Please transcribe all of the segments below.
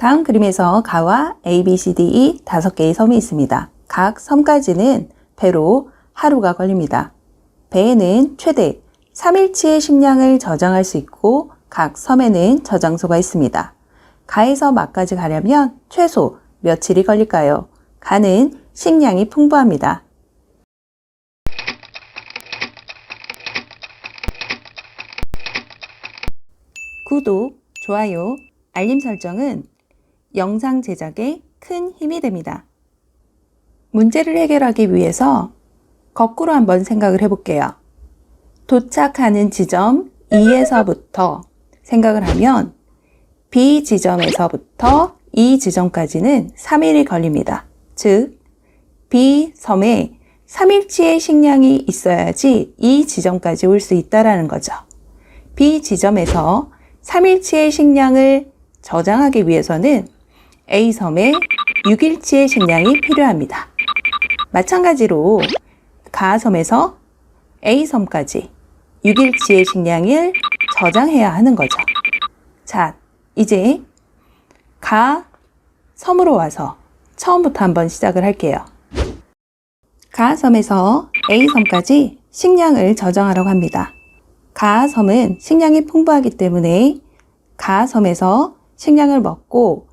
다음 그림에서 가와 A, B, C, D, E 다섯 개의 섬이 있습니다. 각 섬까지는 배로 하루가 걸립니다. 배에는 최대 3일치의 식량을 저장할 수 있고 각 섬에는 저장소가 있습니다. 가에서 막까지 가려면 최소 며칠이 걸릴까요? 가는 식량이 풍부합니다. 구독, 좋아요, 알림 설정은 영상 제작에 큰 힘이 됩니다. 문제를 해결하기 위해서 거꾸로 한번 생각을 해볼게요. 도착하는 지점 E에서부터 생각을 하면 B 지점에서부터 E 지점까지는 3일이 걸립니다. 즉, B 섬에 3일치의 식량이 있어야지 E 지점까지 올 수 있다라는 거죠. B 지점에서 3일치의 식량을 저장하기 위해서는 A 섬에 6일치의 식량이 필요합니다. 마찬가지로 가섬에서 A 섬까지 6일치의 식량을 저장해야 하는 거죠. 자, 이제 가 섬으로 와서 처음부터 한번 시작을 할게요. 가 섬에서 A 섬까지 식량을 저장하려고 합니다. 가 섬은 식량이 풍부하기 때문에 가 섬에서 식량을 먹고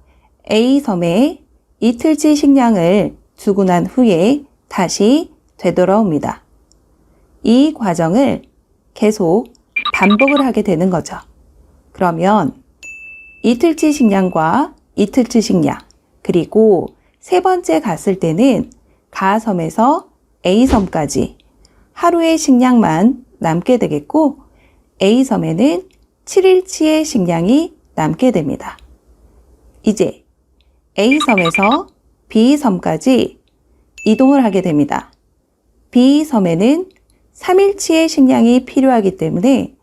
A 섬에 이틀치 식량을 두고 난 후에 다시 되돌아옵니다. 이 과정을 계속 반복을 하게 되는 거죠. 그러면 이틀치 식량과 이틀치 식량, 그리고 세 번째 갔을 때는 가섬에서 A섬까지 하루의 식량만 남게 되겠고, A섬에는 7일치의 식량이 남게 됩니다. 이제 A섬에서 B섬까지 이동을 하게 됩니다. B섬에는 3일치의 식량이 필요하기 때문에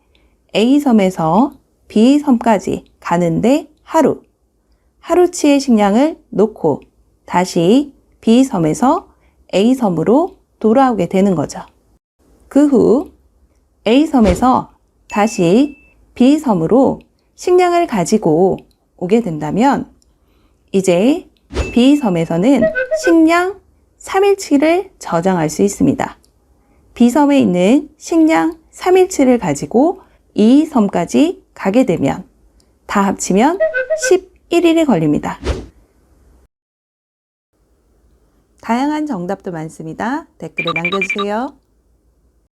A섬에서 B섬까지 가는데 하루, 하루치의 식량을 놓고 다시 B섬에서 A섬으로 돌아오게 되는 거죠. 그 후 A섬에서 다시 B섬으로 식량을 가지고 오게 된다면 이제 B섬에서는 식량 3일치를 저장할 수 있습니다. B섬에 있는 식량 3일치를 가지고 이 섬까지 가게 되면 다 합치면 11일이 걸립니다. 다양한 정답도 많습니다. 댓글에 남겨주세요.